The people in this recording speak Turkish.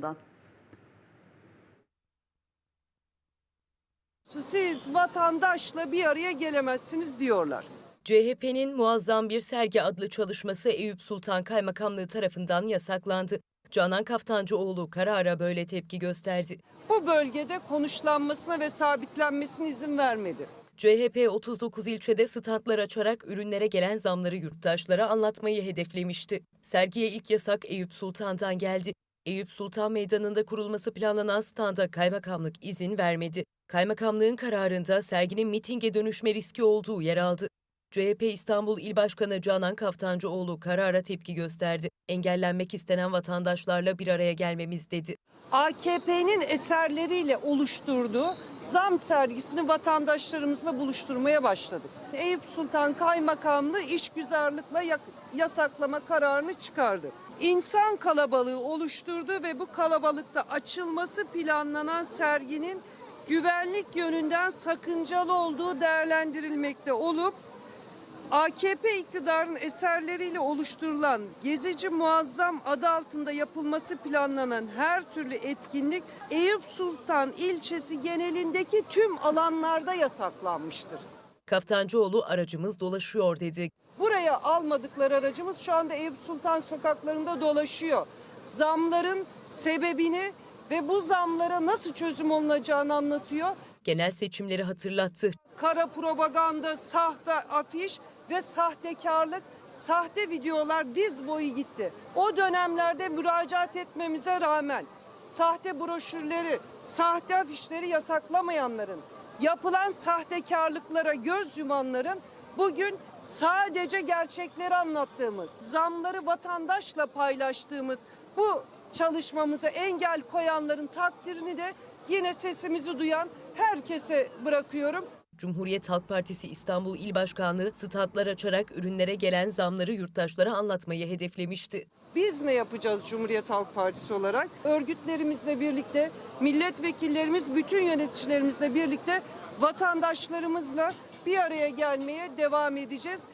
tarafından. Siz vatandaşla bir araya gelemezsiniz diyorlar. CHP'nin Muazzam Bir Sergi adlı çalışması Eyüp Sultan Kaymakamlığı tarafından yasaklandı. Canan Kaftancıoğlu karara böyle tepki gösterdi. Bu bölgede konuşlanmasına ve sabitlenmesine izin vermedi. CHP 39 ilçede standlar açarak ürünlere gelen zamları yurttaşlara anlatmayı hedeflemişti. Sergiye ilk yasak Eyüp Sultan'dan geldi. Eyüp Sultan Meydanı'nda kurulması planlanan standa kaymakamlık izin vermedi. Kaymakamlığın kararında serginin mitinge dönüşme riski olduğu yer aldı. CHP İstanbul İl Başkanı Canan Kaftancıoğlu karara tepki gösterdi. Engellenmek istenen vatandaşlarla bir araya gelmemiz dedi. AKP'nin eserleriyle oluşturduğu zam sergisini vatandaşlarımızla buluşturmaya başladık. Eyüp Sultan Kaymakamlığı işgüzarlıkla yasaklama kararını çıkardı. İnsan kalabalığı oluşturdu ve bu kalabalıkta açılması planlanan serginin güvenlik yönünden sakıncalı olduğu değerlendirilmekte olup AKP iktidarının eserleriyle oluşturulan Gezici Muazzam adı altında yapılması planlanan her türlü etkinlik Eyüp Sultan ilçesi genelindeki tüm alanlarda yasaklanmıştır. Kaftancıoğlu aracımız dolaşıyor dedi. Buraya almadıkları aracımız şu anda Eyüp Sultan sokaklarında dolaşıyor. Zamların sebebini ve bu zamlara nasıl çözüm olunacağını anlatıyor. Genel seçimleri hatırlattı. kara propaganda, sahte afiş ve sahtekarlık, sahte videolar diz boyu gitti. O dönemlerde müracaat etmemize rağmen sahte broşürleri, sahte afişleri yasaklamayanların, yapılan sahtekarlıklara göz yumanların bugün sadece gerçekleri anlattığımız, zamları vatandaşla paylaştığımız bu çalışmamıza engel koyanların takdirini de yine sesimizi duyan herkese bırakıyorum. Cumhuriyet Halk Partisi İstanbul İl Başkanlığı standlar açarak ürünlere gelen zamları yurttaşlara anlatmayı hedeflemişti. Biz ne yapacağız Cumhuriyet Halk Partisi olarak? Örgütlerimizle birlikte, milletvekillerimiz, bütün yöneticilerimizle birlikte vatandaşlarımızla bir araya gelmeye devam edeceğiz.